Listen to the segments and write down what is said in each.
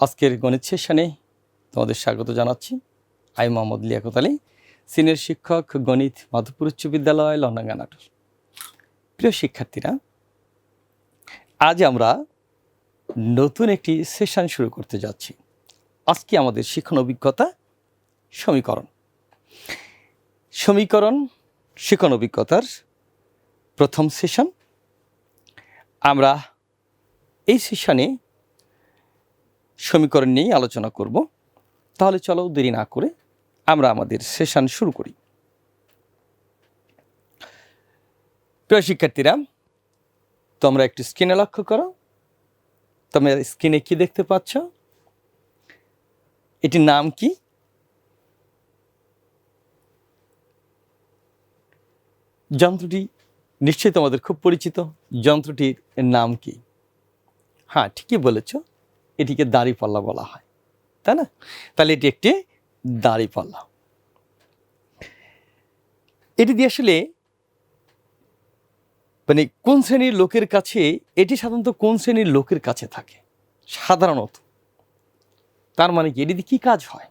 আজকের গণিত সেশনে তোমাদের স্বাগত জানাচ্ছি। আই মোহাম্মদ লিয়াকত আলী, সিনিয়র শিক্ষক গণিত মাধবপুর উচ্চ বিদ্যালয় লন্ডাঙ্গা নাটোর প্রিয় শিক্ষার্থীরা, আজ আমরা নতুন একটি সেশন শুরু করতে যাচ্ছি। আজকে আমাদের শিক্ষণ অভিজ্ঞতা সমীকরণ। সমীকরণ, শিক্ষণ অভিজ্ঞতার প্রথম সেশন। আমরা এই সেশনে সমীকরণ নিয়েই আলোচনা করব। তাহলে চলো দেরি না করে আমরা আমাদের সেশন শুরু করি। প্রিয় শিক্ষার্থীরা, তোমরা একটু স্ক্রিনে লক্ষ্য করো। তোমরা স্ক্রিনে কি দেখতে পাচ্ছ? এটির নাম কি? যন্ত্রটি নিশ্চয়ই তোমাদের খুব পরিচিত। যন্ত্রটির নাম কি? হ্যাঁ ঠিকই বলেছ। এটিকে দাড়িপাল্লা বলা হয়। তাই না? তাহলে এটি একটি দাড়িপাল্লা এটি দিয়ে আসলে মানে কোন শ্রেণির লোকের কাছে, এটি সাধারণত কোন শ্রেণির লোকের কাছে থাকে? সাধারণত। তার মানে কি? এটি দিয়ে কী কাজ হয়?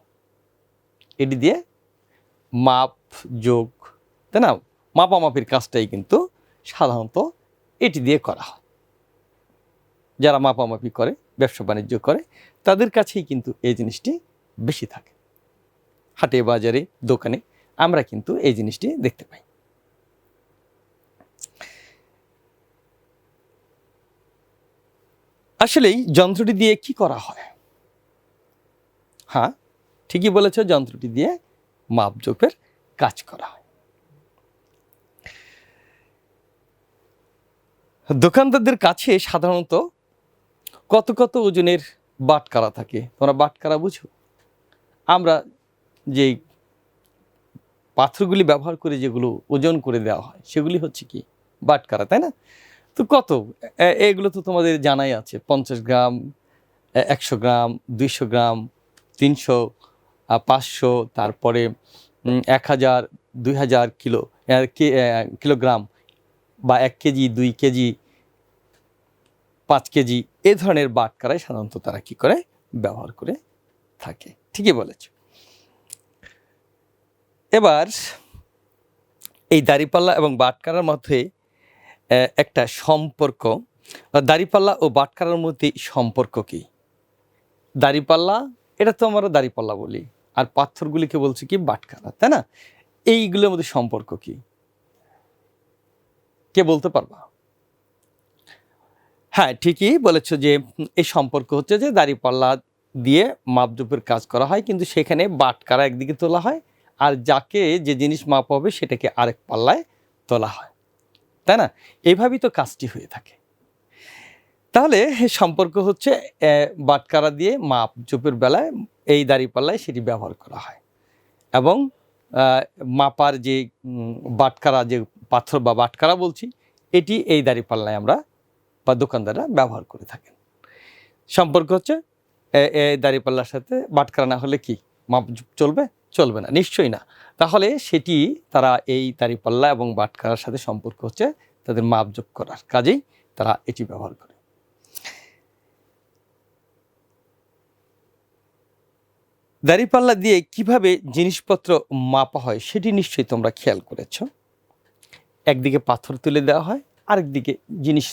এটি দিয়ে মাপ, যোগ, তাই না? মাপামাপির কাজটাই কিন্তু সাধারণত এটি দিয়ে করা হয়। যারা মাপামাপি করে ব্যবসা বাণিজ্য করে, তাদের কাছেই কিন্তু এই জিনিসটি বেশি থাকে। হাটে, বাজারে, দোকানে আমরা কিন্তু এই জিনিসটি দেখতে পাই। আসলেই যন্ত্রটি দিয়ে কি করা হয়? হ্যাঁ ঠিকই বলেছ, যন্ত্রটি দিয়ে মাপজোপের কাজ করা হয়। দোকানদারদের কাছে সাধারণত কত কত ওজনের বাটকারা থাকে। তোমরা বাটকারা বুঝো? আমরা যে পাথরগুলি ব্যবহার করে যেগুলো ওজন করে দেওয়া হয়, সেগুলি হচ্ছে কি? বাটকারা তাই না? তো কত? এগুলো তো তোমাদের জানাই আছে। পঞ্চাশ গ্রাম একশো গ্রাম, দুইশো গ্রাম, তিনশো পাঁচশো, তারপরে এক হাজার, দুই হাজার কিলো কিলোগ্রাম বা এক কেজি, দুই কেজি, পাঁচ কেজি এ ধরনের বাটকারাই সাধারণত তারা কি করে? ব্যবহার করে থাকে। ঠিকই বলেছ। এবার এই দাড়িপাল্লা এবং বাটকারার মধ্যে একটা সম্পর্ক। দাড়িপাল্লা ও বাটকারার মধ্যে সম্পর্ক কি? দাড়িপাল্লা, এটা তো আমরা দাড়িপাল্লা বলি। আর পাথরগুলিকে বলছি কি? বাটকারা তাই না? এইগুলোর মধ্যে সম্পর্ক কি? কে বলতে পারবা? হ্যাঁ ঠিকই বলেছ যে এই সম্পর্ক হচ্ছে যে দাড়িপাল্লা দিয়ে মাপজুপের কাজ করা হয়, কিন্তু সেখানে বাটকারা একদিকে তোলা হয় আর যাকে যে জিনিস মাপ হবে সেটাকে আরেক পাল্লায় তোলা হয়। তাই না? এইভাবেই তো কাজটি হয়ে থাকে। তাহলে সম্পর্ক হচ্ছে বাটকারা দিয়ে মাপ জোপের বেলায় এই দাড়িপাল্লায় সেটি ব্যবহার করা হয় এবং মাপার যে বাটকারা যে পাথর বা বাটকারা বলছি, এটি এই দাড়িপাল্লায় আমরা বা দোকানদাররা ব্যবহার করে থাকেন। সম্পর্ক হচ্ছে এই দাড়িপাল্লার সাথে বাটকারা না হলে কি? মাপ চলবে? চলবে না, নিশ্চয়ই না। তাহলে সেটি তারা এই দাড়িপাল্লা এবং বাটকারার সাথে সম্পর্ক হচ্ছে তাদের মাপযোগ করার কাজেই তারা এটি ব্যবহার করে। দাড়িপাল্লা দিয়ে কীভাবে জিনিসপত্র মাপা হয় সেটি নিশ্চয়ই তোমরা খেয়াল করেছ। একদিকে পাথর তুলে দেওয়া হয়, আরেকদিকে জিনিস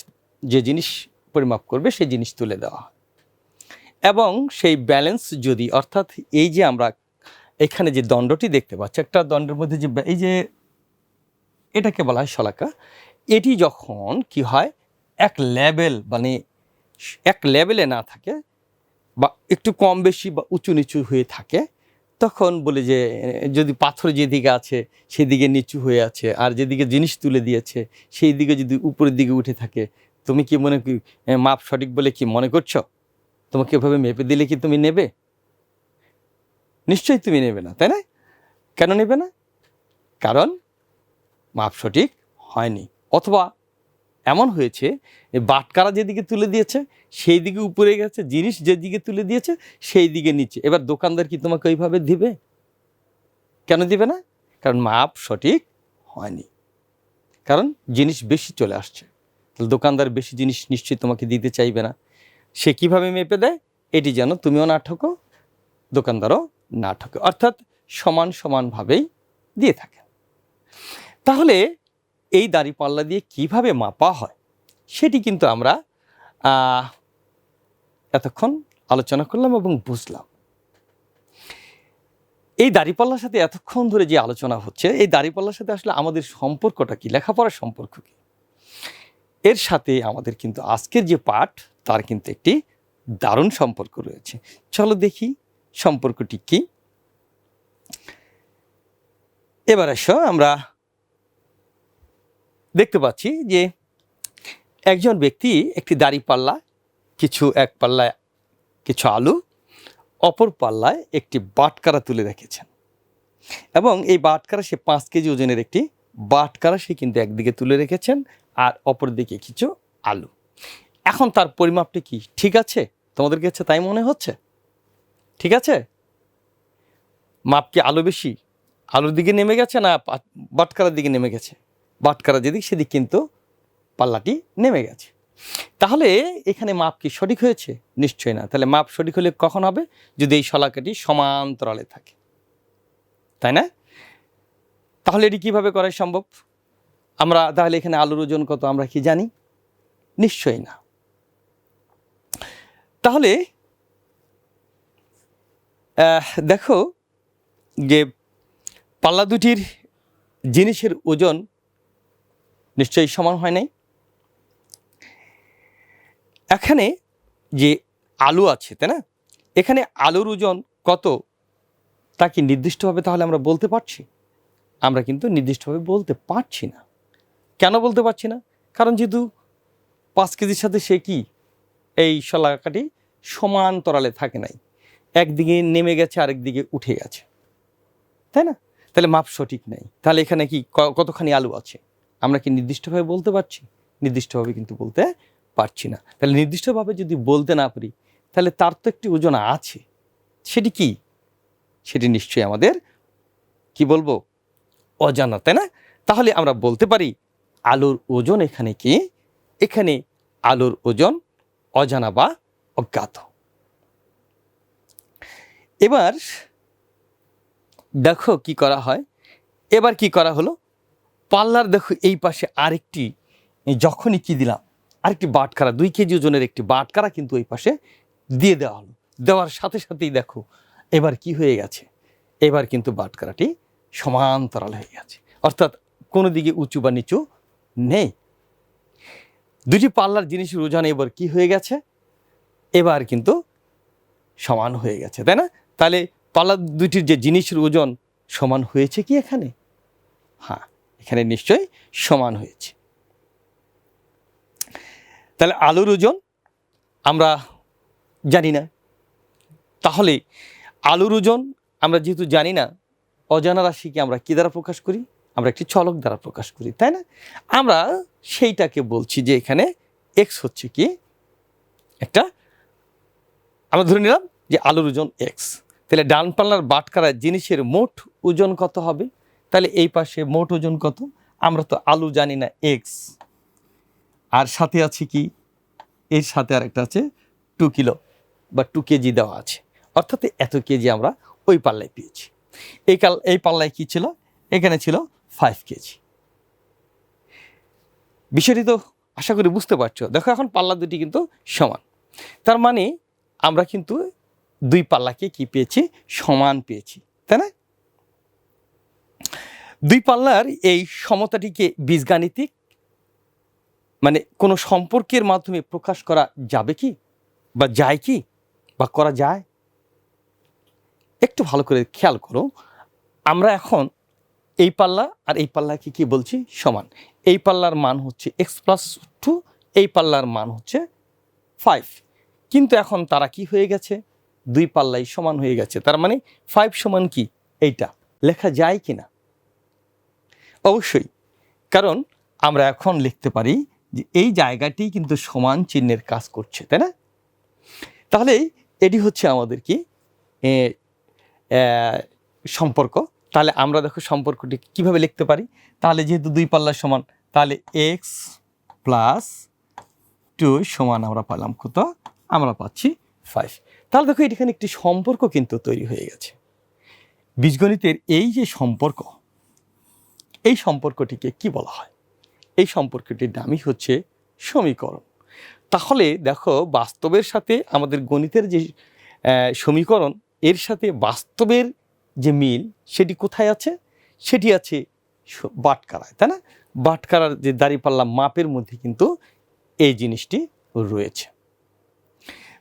যে জিনিস পরিমাপ করবে সেই জিনিস তুলে দেওয়া এবং সেই ব্যালেন্স যদি, অর্থাৎ এই যে আমরা এখানে যে দণ্ডটি দেখতে পাচ্ছি, একটা দণ্ডের মধ্যে যে এই যে এটাকে বলা হয় শলাকা, এটি যখন কি হয়, এক লেভেল মানে এক লেভেলে না থাকে বা একটু কম বেশি বা উঁচু নিচু হয়ে থাকে, তখন বলে যে যদি পাথর যেদিকে আছে সেদিকে নিচু হয়ে আছে, আর যেদিকে জিনিস তুলে দিয়েছে সেই দিকে যদি উপরের দিকে উঠে থাকে তুমি কি মনে মাপ সঠিক বলে কি মনে করছ? তোমাকে এভাবে মেপে দিলে কি তুমি নেবে? নিশ্চয়ই তুমি নেবে না, তাই না? কেন নেবে না? কারণ মাপ সঠিক হয়নি। অথবা এমন হয়েছে বাটকারা যেদিকে তুলে দিয়েছে, সেই দিকে উপরে গেছে, জিনিস যেদিকে তুলে দিয়েছে, সেই দিকে নিচে। এবার দোকানদার কি তোমাকে ওইভাবে দিবে? কেন দিবে না? কারণ মাপ সঠিক হয়নি। কারণ জিনিস বেশি চলে আসছে। দোকানদার বেশি জিনিস নিশ্চয়ই তোমাকে দিতে চাইবে না। সে কীভাবে মেপে দেয়? এটি যেন তুমিও না ঠকো, দোকানদারও না ঠকে। অর্থাৎ সমান সমানভাবেই দিয়ে থাকে। তাহলে এই দাঁড়িপাল্লা দিয়ে কীভাবে মাপা হয়? সেটি কিন্তু আমরা এতক্ষণ আলোচনা করলাম এবং বুঝলাম। এই দাড়িপাল্লার সাথে এতক্ষণ ধরে যে আলোচনা হচ্ছে, এই দাঁড়িপাল্লার সাথে আসলে আমাদের সম্পর্কটা কি? লেখাপড়ার সম্পর্ক কি? এর সাথে আমাদের কিন্তু আজকের যে পাঠ, তার কিন্তু একটি দারুণ সম্পর্ক রয়েছে। চলো দেখি সম্পর্কটি কি। এবার এসো, আমরা দেখতে পাচ্ছি যে একজন ব্যক্তি একটি দাড়ি পাল্লা, কিছু এক পাল্লায় কিছু আলু, অপর পাল্লায় একটি বাটকারা তুলে রেখেছেন। এবং এই বাটকারা সে পাঁচ কেজি ওজনের একটি বাটকারা সে কিন্তু একদিকে তুলে রেখেছেন আর অপর দিকে কিছু আলু। এখন তার পরিমাপটি কি ঠিক আছে? তোমাদের কাছে তাই মনে হচ্ছে? ঠিক আছে? মাপ কি আলু বেশি? আলুর দিকে নেমে গেছে না বাটকারার দিকে নেমে গেছে? বাটকারা যেদিক সেদিক কিন্তু পাল্লাটি নেমে গেছে। তাহলে এখানে মাপ কি সঠিক হয়েছে? নিশ্চয়ই না। তাহলে মাপ সঠিক হলে কখন হবে? যদি এই শলাকাটি সমান্তরালে থাকে। তাই না? তাহলে এটি কীভাবে করা সম্ভব? আমরা তাহলে এখানে আলুর ওজন কত আমরা কি জানি? নিশ্চয়ই না। তাহলে দেখো যে পাল্লা দুটির জিনিসের ওজন নিশ্চয়ই সমান হয় নাই। এখানে যে আলু আছে, তাই না? এখানে আলুর ওজন কত তা কি নির্দিষ্টভাবে তাহলে আমরা বলতে পারছি? আমরা কিন্তু নির্দিষ্টভাবে বলতে পারছি না। কেন বলতে পারছি না? কারণ যেহেতু পাঁচ কেজির সাথে সে কি? এই শলাকাটি সমান্তরালে থাকে নাই। একদিকে নেমে গেছে আরেক দিকে উঠে গেছে। তাই না? তাহলে মাপ সঠিক নেই। তাহলে এখানে ক- কতখানি আলু আছে? আমরা কি নির্দিষ্টভাবে বলতে পারছি? নির্দিষ্টভাবে কিন্তু বলতে পারছি না। তাহলে নির্দিষ্টভাবে যদি বলতে না পারি, তাহলে তার তো একটি ওজন আছে। সেটি কি? সেটি নিশ্চয়ই আমাদের, কি বলব? অজানা, তাই না? তাহলে আমরা বলতে পারি আলুর ওজন এখানে কি? এখানে আলুর ওজন অজানা বা অজ্ঞাত। এবার দেখো কি করা হয়। এবার কি করা হলো? পাল্লার দেখো এই পাশে আরেকটি যখনই কি দিলাম, আরেকটি বাটখারা, দুই কেজি ওজনের একটি বাটখারা কিন্তু ওই পাশে দিয়ে দেওয়া হলো। দেওয়ার সাথে সাথেই দেখো, এবার কি হয়ে গেছে? এবার কিন্তু বাটখারাটি সমান্তরাল হয়ে গেছে। অর্থাৎ কোনো দিকে উঁচু বা নিচু নেই। দুটি পাল্লার জিনিসের ওজন এবার কি হয়ে গেছে? এবার কিন্তু সমান হয়ে গেছে, তাই না? তাহলে পাল্লা দুটির যে জিনিসের ওজন সমান হয়েছে কি এখানে? হ্যাঁ এখানে নিশ্চয়ই সমান হয়েছে। তাহলে আলুর ওজন আমরা জানি না। তাহলে আলুর ওজন আমরা যেহেতু জানি না অজানা রাশিকে আমরা কী দ্বারা প্রকাশ করি? আমরা একটি চলক দ্বারা প্রকাশ করি, তাই না? আমরা সেইটাকে বলছি যে এখানে এক্স হচ্ছে কি? একটা আমরা ধরে নিলাম যে আলুর ওজন এক্স তাহলে ডান পাল্লার বাটকারা জিনিসের মোট ওজন কত হবে? তাহলে এই পাশে মোট ওজন কত? আমরা তো আলু জানি না এক্স আর সাথে আছে কি? এর সাথে আরেকটা আছে টু কিলো বা টু কেজি দেওয়া আছে। অর্থাৎ এত কেজি আমরা ওই পাল্লায় পেয়েছি। এই কাল এই পাল্লায় কি ছিল? এখানে ছিল ফাইভ কেজি। বিষয়টি তো আশা করি বুঝতে পারছ। দেখো এখন পাল্লা দুটি কিন্তু সমান। তার মানে আমরা কিন্তু দুই পাল্লাকে কি পেয়েছি? সমান পেয়েছি, তাই না? দুই পাল্লার এই সমতাটিকে বীজগাণিতিক মানে কোনো সম্পর্কের মাধ্যমে প্রকাশ করা যাবে কি? বা যায় কি? বা করা যায়? একটু ভালো করে খেয়াল করো। আমরা এখন এই পাল্লা আর এই পাল্লাকে কি বলছি? সমান। এই পাল্লার মান হচ্ছে এক্স প্লাস টু এই পাল্লার মান হচ্ছে ফাইভ কিন্তু এখন তারা কি হয়ে গেছে? দুই পাল্লাই সমান হয়ে গেছে। তার মানে ফাইভ সমান কি? এইটা। লেখা যায় কি না অবশ্যই। কারণ আমরা এখন লিখতে পারি যে এই জায়গাটি কিন্তু সমান চিহ্নের কাজ করছে, তাই না? তাহলে এটি হচ্ছে আমাদের কি? সম্পর্ক, তাহলে আমরা দেখো সম্পর্কটি কীভাবে লিখতে পারি? তাহলে যেহেতু দুই পাল্লার সমান, তাহলে এক্স প্লাস টু সমান আমরা পেলাম কত? আমরা পাচ্ছি ফাইভ তাহলে দেখো এখানে একটি সম্পর্ক কিন্তু তৈরি হয়ে গেছে। বীজগণিতের এই যে সম্পর্ক, এই সম্পর্কটিকে কি বলা হয়? এই সম্পর্কটির নামই হচ্ছে সমীকরণ। তাহলে দেখো বাস্তবের সাথে আমাদের গণিতের যে সমীকরণ এর সাথে বাস্তবের যে মিল, সেটি কোথায় আছে? সেটি আছে বাটকারায়, তাই না? বাটকারার যে দাঁড়িপাল্লা মাপের মধ্যে কিন্তু এই জিনিসটি রয়েছে।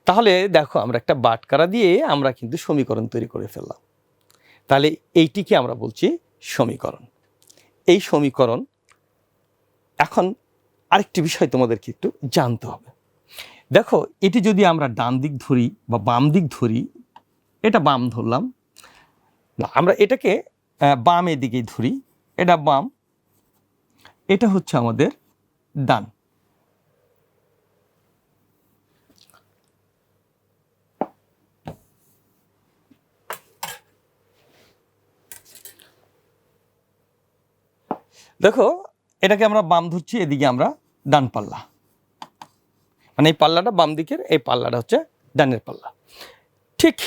তাহলে দেখো, আমরা একটা বাটকারা দিয়ে আমরা কিন্তু সমীকরণ তৈরি করে ফেললাম। তাহলে এইটিকে আমরা বলছি সমীকরণ। এই সমীকরণ, এখন আরেকটি বিষয় তোমাদেরকে একটু জানতে হবে। দেখো, এটি যদি আমরা ডান দিক ধরি বা বাম দিক ধরি এটা বাম ধরলাম। না, আমরা এটাকে বাম এদিকেই ধরি। এটা বাম। এটা হচ্ছে আমাদের ডান। দেখো, এটাকে আমরা বাম ধরছি, এদিকে আমরা ডান পাল্লা। মানে এই পাল্লাটা বাম দিকের, এই পাল্লাটা হচ্ছে ডানের পাল্লা। ঠিক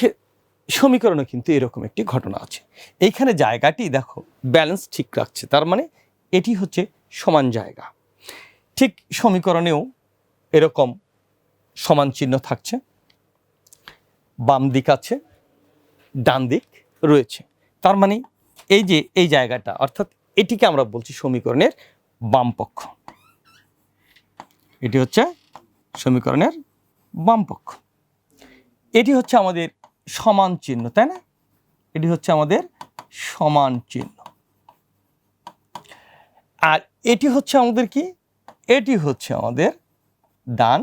সমীকরণে কিন্তু এরকম একটি ঘটনা আছে। এইখানে জায়গাটি দেখো ব্যালেন্স ঠিক রাখছে। তার মানে এটি হচ্ছে সমান জায়গা। ঠিক সমীকরণেও এরকম সমান চিহ্ন থাকছে। বাম দিক আছে, ডান দিক রয়েছে। তার মানে এই যে এই জায়গাটা, অর্থাৎ এটিকে আমরা বলছি সমীকরণের বাম পক্ষ এটি হচ্ছে সমীকরণের বাম পক্ষ এটি হচ্ছে আমাদের সমান চিহ্ন, তাই না? এটি হচ্ছে আমাদের সমান চিহ্ন। আর এটি হচ্ছে আমাদের কি? এটি হচ্ছে আমাদের ডান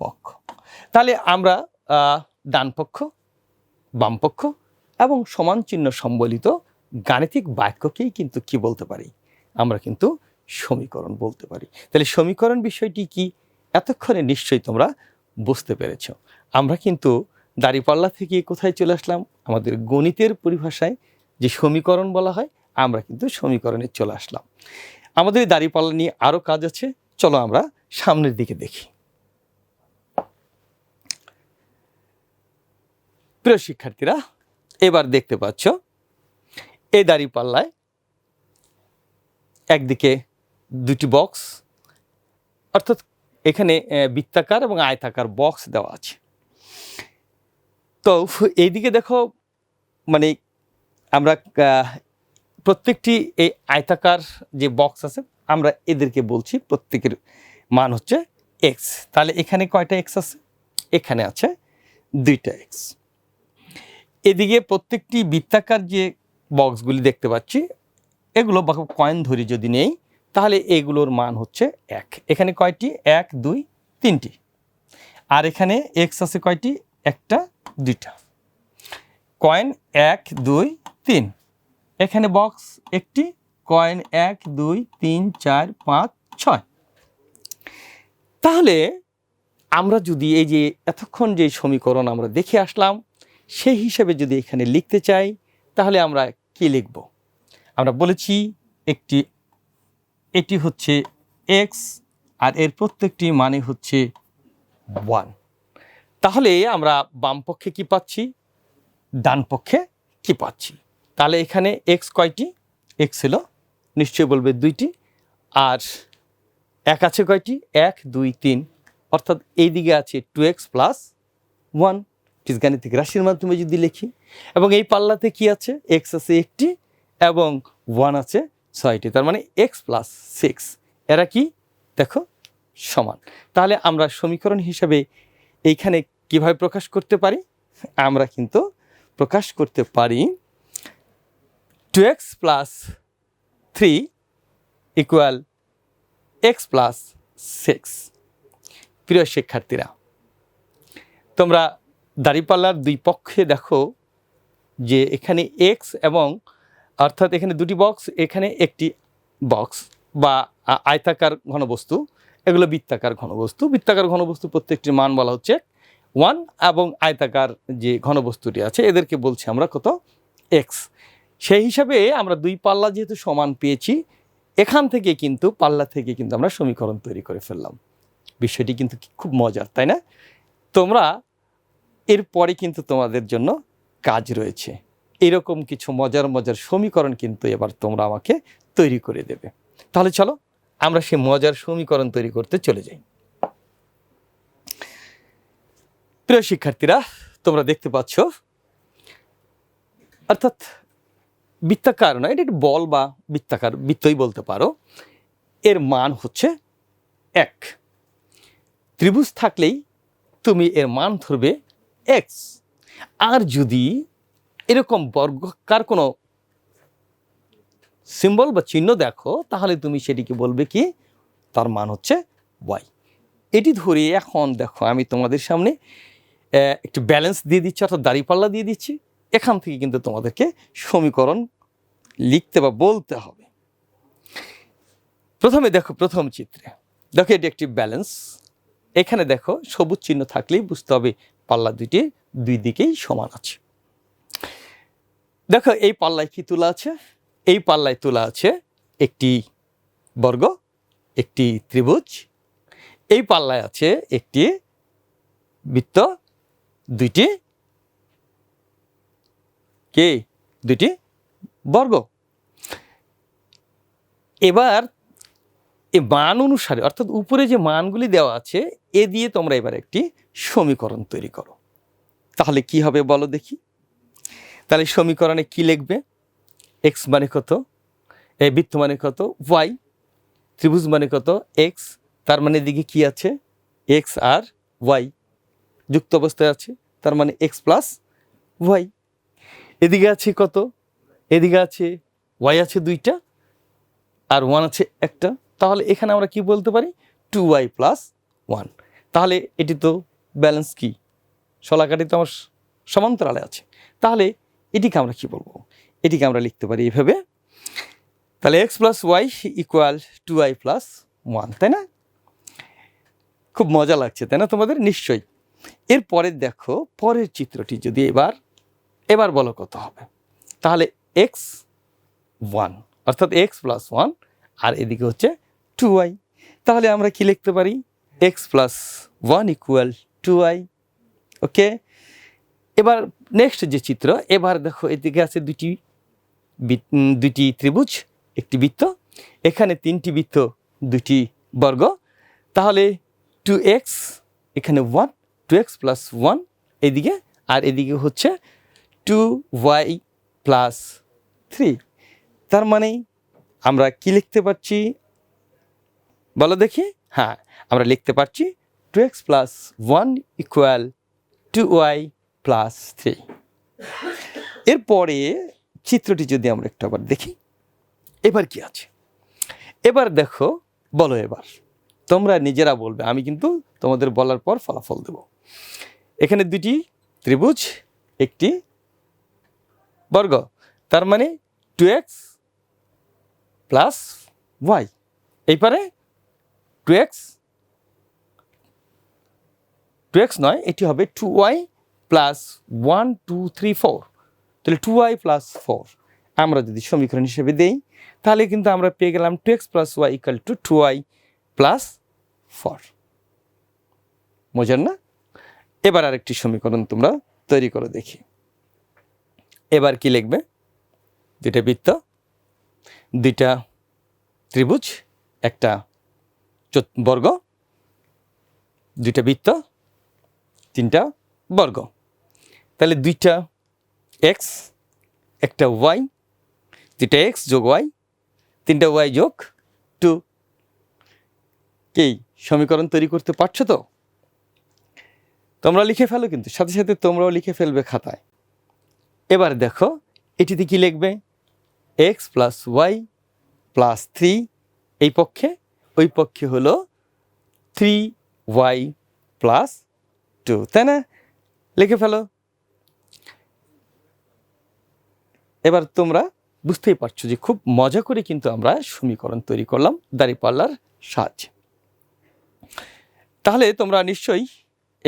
পক্ষ। তাহলে আমরা ডান পক্ষ, বাম পক্ষ এবং সমান চিহ্ন সম্বলিত গাণিতিক বাক্যকেই কিন্তু কি বলতে পারি? আমরা কিন্তু সমীকরণ বলতে পারি। তাহলে সমীকরণ বিষয়টি কি? এতক্ষণে নিশ্চয়ই তোমরা বুঝতে পেরেছ। আমরা কিন্তু দাঁড়িপাল্লা থেকে কোথায় চলে আসলাম? আমাদের গণিতের পরিভাষায় যে সমীকরণ বলা হয়, আমরা কিন্তু সমীকরণে চলে আসলাম। আমাদের দাঁড়িপাল্লা নিয়ে আরও কাজ আছে। চলো আমরা সামনের দিকে দেখি। প্রিয় শিক্ষার্থীরা, এবার দেখতে পাচ্ছ, এই দাঁড়িপাল্লায় একদিকে দুটি বক্স অর্থাৎ এখানে বৃত্তাকার এবং আয়তাকার বক্স দেওয়া আছে। তো এইদিকে দেখো মানে আমরা প্রত্যেকটি এই আয়তাকার যে বক্স আছে, আমরা এদেরকে বলছি, প্রত্যেকের মান হচ্ছে এক্স তাহলে এখানে কয়টা এক্স আছে? এখানে আছে দুইটা এক্স এদিকে প্রত্যেকটি বৃত্তাকার যে বক্সগুলি দেখতে পাচ্ছি, এগুলো বা কয়েন ধরি যদি নেই, তাহলে এগুলোর মান হচ্ছে এক। এখানে কয়টি? এক, দুই, তিনটি। আর এখানে এক্স আছে কয়টি? একটা দুইটা। কয়েন এক, দুই, তিন। এখানে বক্স একটি কয়েন এক, দুই, তিন, চার, পাঁচ, ছয়। তাহলে আমরা যদি এই যে এতক্ষণ যে সমীকরণ আমরা দেখে আসলাম, সেই হিসেবে যদি এখানে লিখতে চাই, তাহলে আমরা কি লিখব? আমরা বলেছি একটি, এটি হচ্ছে এক্স আর এর প্রত্যেকটি মানে হচ্ছে ওয়ান তাহলে আমরা বাম পক্ষে কি পাচ্ছি? ডান পক্ষে কি পাচ্ছি? তাহলে এখানে এক্স কয়টি? এক্স হলো নিশ্চয়ই বলবে দুইটি। আর এক আছে কয়টি? এক, দুই, তিন। অর্থাৎ এই দিকে আছে টু এক্স প্লাস ওয়ান বীজগাণিতিক রাশির মাধ্যমে যদি লিখি। এবং এই পাল্লাতে কি আছে? এক্স আছে একটি এবং ওয়ান আছে ছয়টি। তার মানে এক্স প্লাস সিক্স এরা কি? দেখো, সমান। তাহলে আমরা সমীকরণ হিসাবে এইখানে কীভাবে প্রকাশ করতে পারি? আমরা কিন্তু প্রকাশ করতে পারি two x plus three equal x plus six প্রিয় শিক্ষার্থীরা, তোমরা দাঁড়িপাল্লার দুই পক্ষে দেখো যে এখানে এক্স এবং অর্থাৎ এখানে দুটি বক্স এখানে একটি বক্স বা আয়তাকার ঘনবস্তু। এগুলো বৃত্তাকার ঘনবস্তু। বৃত্তাকার ঘনবস্তু প্রত্যেকটির মান বলা হচ্ছে ওয়ান এবং আয়তাকার যে ঘনবস্তুটি আছে, এদেরকে বলছি আমরা কত? এক্স সেই হিসাবে আমরা দুই পাল্লা যেহেতু সমান পেয়েছি, এখান থেকে কিন্তু পাল্লা থেকে কিন্তু আমরা সমীকরণ তৈরি করে ফেললাম। বিষয়টি কিন্তু খুব মজার, তাই না? তোমরা এরপরে কিন্তু তোমাদের জন্য কাজ রয়েছে। এরকম কিছু মজার মজার সমীকরণ কিন্তু এবার তোমরা আমাকে তৈরি করে দেবে। তাহলে চলো, আমরা সেই মজার সমীকরণ তৈরি করতে চলে যাই। প্রিয় শিক্ষার্থীরা, তোমরা দেখতে পাচ্ছ, অর্থাৎ বৃত্তাকার নয়, এটা বল বা বৃত্তাকার, বৃত্তই বলতে পারো, এর মান হচ্ছে এক। ত্রিভুজ থাকলেই তুমি এর মান ধরবে এক্স আর যদি এরকম বর্গকার কোনো সিম্বল বা চিহ্ন দেখো, তাহলে তুমি সেটিকে বলবে কি? তার মান হচ্ছে ওয়াই এটি ধরে এখন দেখো আমি তোমাদের সামনে একটু ব্যালেন্স দিয়ে দিচ্ছি অর্থাৎ দাড়িপাল্লা দিয়ে দিচ্ছি। এখান থেকে কিন্তু তোমাদেরকে সমীকরণ লিখতে বা বলতে হবে। প্রথমে দেখো, প্রথম চিত্রে। দেখো, এটি একটি ব্যালেন্স এখানে দেখো, সবুজ চিহ্ন থাকলেই বুঝতে হবে পাল্লা দুইটি দুই দিকেই সমান আছে। দেখো, এই পাল্লায় কি তোলা আছে? এই পাল্লায় তোলা আছে একটি বর্গ, একটি ত্রিভুজ। এই পাল্লায় আছে একটি বৃত্ত দুইটি? কে? দুইটি? বর্গ। এবার এ মান অনুসারে, অর্থাৎ উপরে যে মানগুলি দেওয়া আছে, এ দিয়ে তোমরা এবার একটি সমীকরণ তৈরি করো। তাহলে কি হবে বলো দেখি। তাহলে সমীকরণে কি লিখবে? এক্স মানে কত? এ বৃত্ত মানে কত? ওয়াই ত্রিভুজ মানে কত? এক্স তার মানে এদিকে কি আছে? এক্স আর ওয়াই যুক্ত অবস্থায় আছে, তার মানে এক্স প্লাস ওয়াই এদিকে আছে কত? এদিকে আছে ওয়াই আছে দুইটা আর ওয়ান আছে একটা। তাহলে এখানে আমরা কি বলতে পারি? টু ওয়াই প্লাস ওয়ান তাহলে এটি তো ব্যালেন্স কি? শলাকাটি তো আমার সমান্তরালে আছে। তাহলে এটিকে আমরা কি বলব? এটিকে আমরা লিখতে পারি এইভাবে তাহলে x plus y equal two y plus one তাই না? খুব মজা লাগছে, তাই না তোমাদের? নিশ্চয়ই। এরপরে দেখো, পরের চিত্রটি যদি এবার এবার বলো কত হবে। তাহলে এক্স ওয়ান অর্থাৎ এক্স প্লাস ওয়ান আর এদিকে হচ্ছে টু ওয়াই তাহলে আমরা কি লিখতে পারি? X plus one equal two y okay এবার নেক্সট যে চিত্র, এবার দেখো, এদিকে আছে দুটি দুটি ত্রিভুজ, একটি বৃত্ত। এখানে তিনটি বৃত্ত দুটি বর্গ। তাহলে টু এক্স এখানে one two x plus one এদিকে, আর এদিকে হচ্ছে টু ওয়াই প্লাস থ্রি তার মানে আমরা কি লিখতে পারছি? বলো দেখি। হ্যাঁ আমরা লিখতে পারছি two x plus one equal two y plus three এরপরে চিত্রটি যদি আমরা একটু আবার দেখি, এবার কি আছে? এবার দেখো, বলো এবার। তোমরা নিজেরা বলবে, আমি কিন্তু তোমাদের বলার পর ফলাফল দেব। এখানে দুটি ত্রিভুজ, একটি বর্গ। তার মানে টু এক্স প্লাস ওয়াই এই পারে টু এক্স টু এক্স নয়, এটি হবে two y plus one two three four তাহলে টু ওয়াই প্লাস ফোর আমরা যদি সমীকরণ হিসেবে দেই, তাহলে কিন্তু আমরা পেয়ে গেলাম two x plus y equal two two y plus four মজার না? এবার আরেকটি সমীকরণ তোমরা তৈরি করে দেখি। এবার কি লিখবে? দুইটা বৃত্ত, দুইটা ত্রিভুজ, একটা বর্গ, দুইটা বৃত্ত, তিনটা বর্গ। তাহলে দুইটা এক্স একটা ওয়াই দুইটা এক্স যোগ ওয়াই তিনটা ওয়াই যোগ টু কি, সমীকরণ তৈরি করতে পারছ তো? তোমরা লিখে ফেলো কিন্তু, সাথে সাথে তোমরাও লিখে ফেলবে খাতায়। এবার দেখো, এটিতে কি লিখবে? X plus y plus three এই পক্ষে? ওই পক্ষে হলো থ্রি ওয়াই প্লাস টু তাই না? লিখে ফেলো। এবার তোমরা বুঝতেই পারছ যে খুব মজা করে কিন্তু আমরা সমীকরণ তৈরি করলাম দাঁড়িপাল্লার সাহায্যে। তাহলে তোমরা নিশ্চয়ই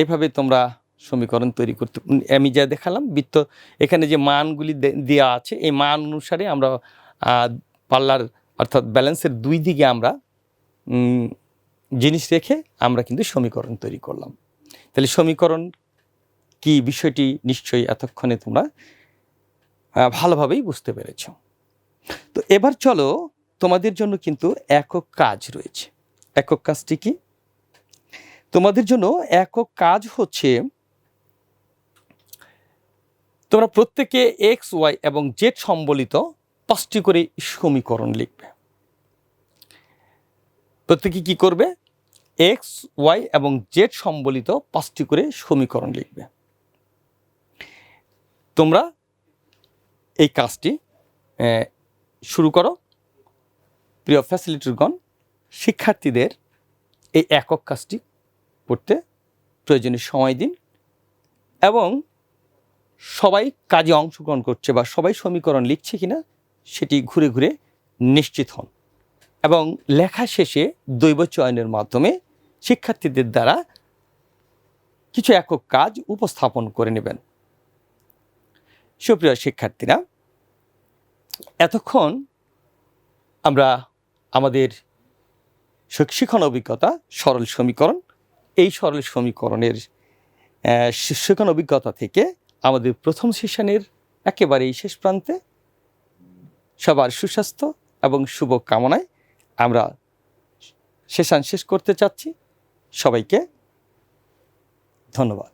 এইভাবে তোমরা সমীকরণ তৈরি করতে আমি যা দেখালাম, বৃত্ত, এখানে যে মানগুলি দেওয়া আছে, এই মান অনুসারে আমরা পাল্লার অর্থাৎ ব্যালেন্সের দুই দিকে আমরা জিনিস রেখে আমরা কিন্তু সমীকরণ তৈরি করলাম। তাহলে সমীকরণ কি বিষয়টি নিশ্চয়ই এতক্ষণে তোমরা ভালোভাবেই বুঝতে পেরেছ। তো এবার চলো তোমাদের জন্য কিন্তু একক কাজ রয়েছে। একক কাজটি কি? তোমাদের জন্য একক কাজ হচ্ছে তোমরা প্রত্যেকে এক্স ওয়াই এবং জেড সম্বলিত পাঁচটি করে সমীকরণ লিখবে। প্রত্যেকে কি করবে? এক্স ওয়াই এবং জেড সম্বলিত পাঁচটি করে সমীকরণ লিখবে। তোমরা এই কাজটি শুরু করো। প্রিয় ফ্যাসিলিটিরগণ শিক্ষার্থীদের এই একক কাজটি করতে প্রয়োজনীয় সময় দিন এবং সবাই কাজে অংশগ্রহণ করছে বা সবাই সমীকরণ লিখছে কিনা সেটি ঘুরে ঘুরে নিশ্চিত হন এবং লেখা শেষে দৈব চয়নের মাধ্যমে শিক্ষার্থীদের দ্বারা কিছু একক কাজ উপস্থাপন করে নেবেন। সুপ্রিয় শিক্ষার্থীরা, এতক্ষণ আমরা আমাদের শিক্ষণ অভিজ্ঞতা সরল সমীকরণ এই সরল সমীকরণের শিক্ষণ অভিজ্ঞতা থেকে আমাদের প্রথম সেশনের একেবারেই শেষ প্রান্তে সবার সুস্বাস্থ্য এবং শুভ কামনায় আমরা সেশন শেষ করতে চাচ্ছি। সবাইকে ধন্যবাদ।